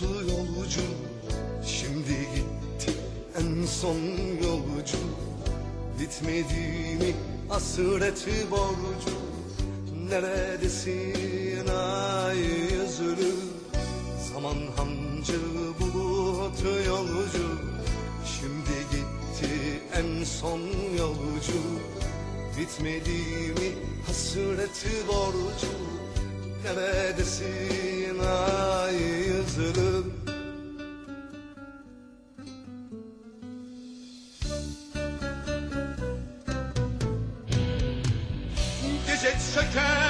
Nasıl yolcu şimdi gitti en son yolcu. Bitmedi mi hasreti borcu. Neredesin ay yüzlü Zaman hancı bulut yolcu. Şimdi gitti en son yolcu. Bitmedi mi hasreti borcu. Neredesin ay Gece çöker günler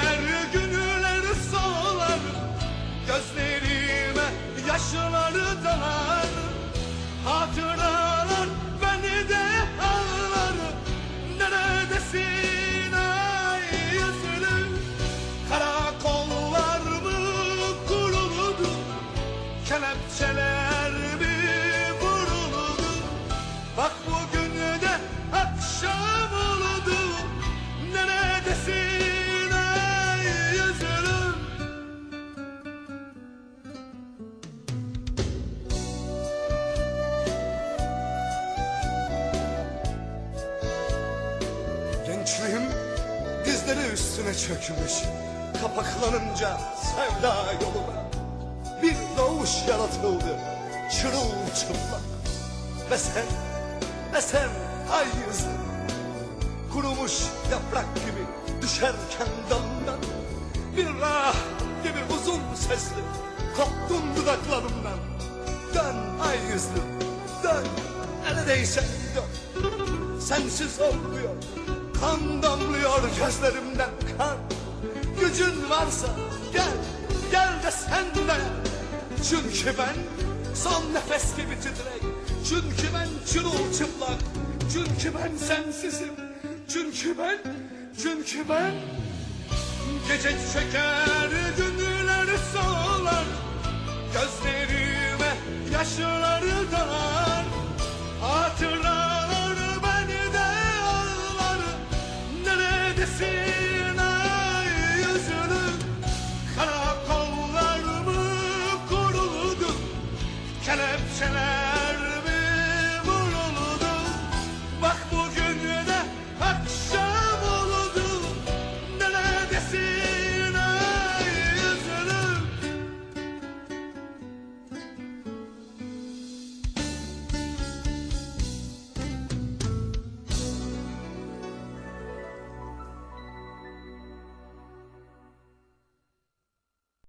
Gençliğim dizleri üstüne çökmüş Kapaklanınca sevda yoluna Bir doğuş yaratıldı çırılçıplak. Ve sen, ve sen ay yüzlü Kurumuş yaprak gibi düşerken dalından Bir rah gibi uzun sesli koptun dudaklarımdan. Dön ay yüzlü dön neredeyse dön. Sensiz olmuyor Kan damlıyor gözlerimden kan. Gücün varsa gel Gel de sen de. Çünkü ben son nefes gibi titrek. Çünkü ben çırılçıplak Çünkü ben sensizim. Çünkü ben Çünkü ben. Gece çeker günler solar. Gözlerime yaşları dalar celeb, celeb.